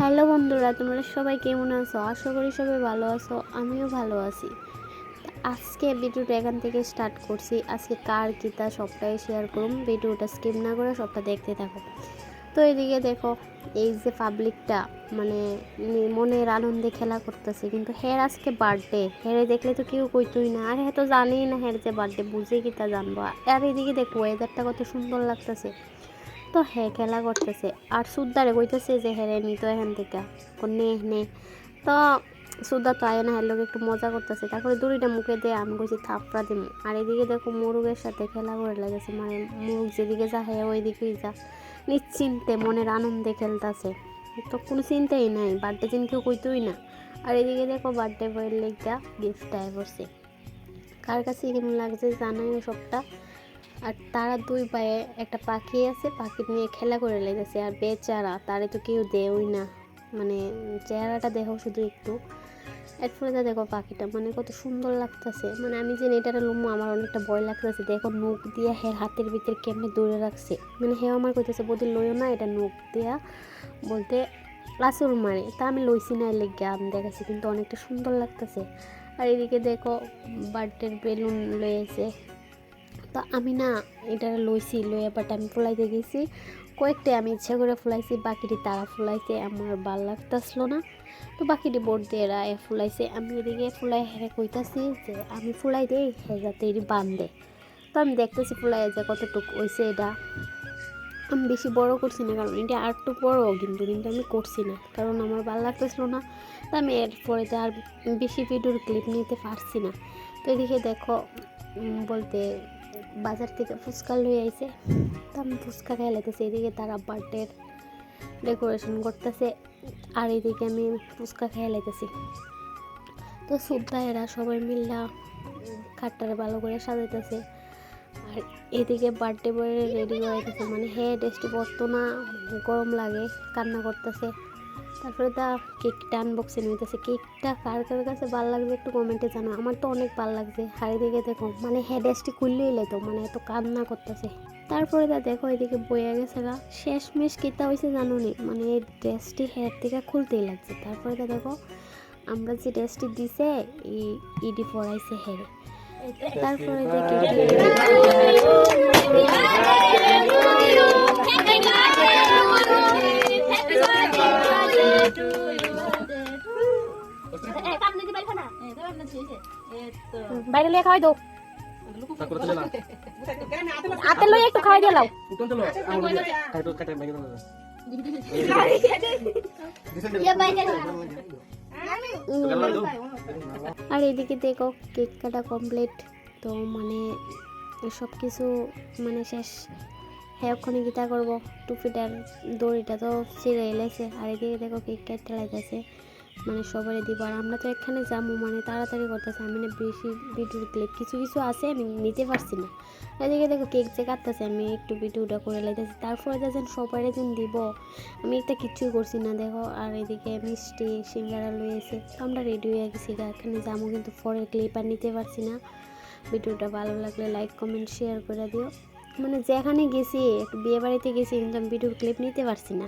Hello বন্ধুরা, তোমরা সবাই কেমন আছো? আশা করি সবাই ভালো আছো, আমিও ভালো আছি। আজকে ভিডিওটা এখান থেকে স্টার্ট করছি। আজকে কার কিতা সবটাই শেয়ার করুন ভিডিওটা স্কিপ না করে সবটা দেখতে থাকো। তো এদিকে দেখো, এই যে পাবলিকটা মানে মনের আনন্দে খেলা করতেছে। কিন্তু হের আজকে বার্থডে হেরে দেখলে তো কেউ কইতই না। আর হে তো জানেই না হের যে বার্থডে বুঝে কিতা জানব। আর এদিকে দেখো ওয়েদারটা কত সুন্দর লাগতেছে। তো হে খেলা করতেছে। আর সুদ্দারে কইতেছে যে, হেরে নিত এখান থেকে। নে নে। তো সুদ্দা তো আয় না, হের লোক একটু মজা করতেছে। তারপরে দড়িটা মুখে দিয়ে, আমি কইছি, থাপড়া দিম। আর এদিকে দেখো মোরগের সাথে খেলা করে লাগেছে। মানে মোরগ যেদিকে যা, হে ওই দিকেই যা। নিশ্চিন্তে মনের আনন্দে খেলতেছে। তো কোনো চিন্তাই নাই, বার্থডে দিন কেউ কইতই না। আর এদিকে দেখো বার্থডে বয়ের লেগটা গিফট আয় করছে কার কাছে কেমন লাগছে জানাই সবটা। আর তারা দুই পায়ে একটা পাখি আছে, পাখি নিয়ে খেলা করে লেগেছে আর বেচারা, তারে তো কেউ দেওই না। মানে চেহারাটা দেখো শুধু একটু। এরপরে যা দেখো পাখিটা মানে কত সুন্দর লাগতেছে। মানে আমি যে এটারে লুমো আমার অনেকটা ভয় লাগতেছে। দেখো নখ দিয়া হের হাতের ভিতরে কেমনে দৌড়ে রাখছে। মানে হে আমার কইতেছে, বদি, লইও না এটা নখ দিয়া। বলতে লাসুর মারে, তা আমি লইছি না লেগে আমি দেখাচ্ছি কিন্তু অনেকটা সুন্দর লাগতেছে। আর এদিকে দেখো বার্থডের বেলুন লয়েছে তো আমি না এটা লইছি, লইয়া বাট আমি ফুলাইতে গেছি। কয়েকটা আমি ইচ্ছা করে ফুলাইছি, বাকিটি তারা ফুলাইছে, আমার ভালো লাগতেছিল না। তো বাকিটি বোর্ড দিয়ে এরা এ ফুলাইছে। আমি এদিকে ফুলাই হেরে কইতাছি যে, আমি ফুলাই দেই, হে যাতে এটি বান্ধে তো আমি দেখতেছি ফুলাই যে কতটুকু হয়েছে এটা। আমি বেশি বড় করছি না, কারণ এটা আর একটু বড় কিন্তু কিন্তু আমি করছি না, কারণ আমার ভালো লাগতেছিল না। তো আমি এরপরে আর বেশি ভিডিওর ক্লিপ নিতে পারছি না। তো এদিকে দেখো বলতে বাজার থেকে ফুচকা লয়ে আইছে। আমি ফুচকা খাই লাগতেছি এদিকে তারা বার্থডের ডেকোরেশন করতেছে, আর এদিকে আমি ফুচকা খাই লাগতেছি তো সুদ্ধা এরা সবাই মিল্লা খাটটারে ভালো করে সাজাইতেছে। আর এদিকে বার্থডে বয় রেডি করাইতেছে মানে হে ড্রেসটি পরতো না, গরম লাগে, কান্না করতেছে। তারপরে তা কেকটা আনবক্সিং হইতেছে। কেকটা কার কার কাছে ভালো লাগবে একটু কমেন্টে জানো আমার তো অনেক ভালো লাগছে হাড়ি দিকে দেখো। মানে হে ড্রেসটি খুললেই লেতো মানে এত কান্না করতেছে। তারপরে তা দেখো এদিকে বইয়া গেছে গা। শেষ মেশ কিতা হয়েছে জানো নি? মানে এই ড্রেসটি হের থেকে খুলতেই লাগছে। তারপরে তা দেখো আমরা যে ড্রেসটি দিছে এই ইডি পড়াইছে হেরে তারপরে দেখি। বাইরে লিয়ে খাওয়াই আর এদিকে দেখো কেক কাটা কমপ্লিট তো মানে সব কিছু মানে শেষ। হ্যাঁ ওখানে গীতা করব। টুপিটার, দড়িটা তো ছিঁড়ে এলেছে। আর এদিকে দেখো কেক কাটতে লাগতেছে। মানে সবারই দিব আর আমরা তো এখানে যাব মানে তাড়াতাড়ি করতেছে। আমি না বেশি ভিডিওর ক্লিপ কিছু কিছু আছে, আমি নিতে পারছি না। এদিকে দেখো কেক যে কাটতেছে, আমি একটু ভিডিওটা করে লাইতেছি। তারপরে দেখেন সবারই যেন দিব। আমি একটা কিছুই করছি না, দেখো। আর এদিকে মিষ্টি, সিঙ্গারা লয়েছে তো আমরা রেডি হয়ে গেছি এখানে যাব কিন্তু পরে ক্লিপ আর নিতে পারছি না। ভিডিওটা ভালো লাগলে লাইক কমেন্ট শেয়ার করে দিও। মানে যেখানে গেছি একটু বিয়ে বাড়িতে গেছি, কিন্তু আমি ভিডিওর ক্লিপ নিতে পারছি না।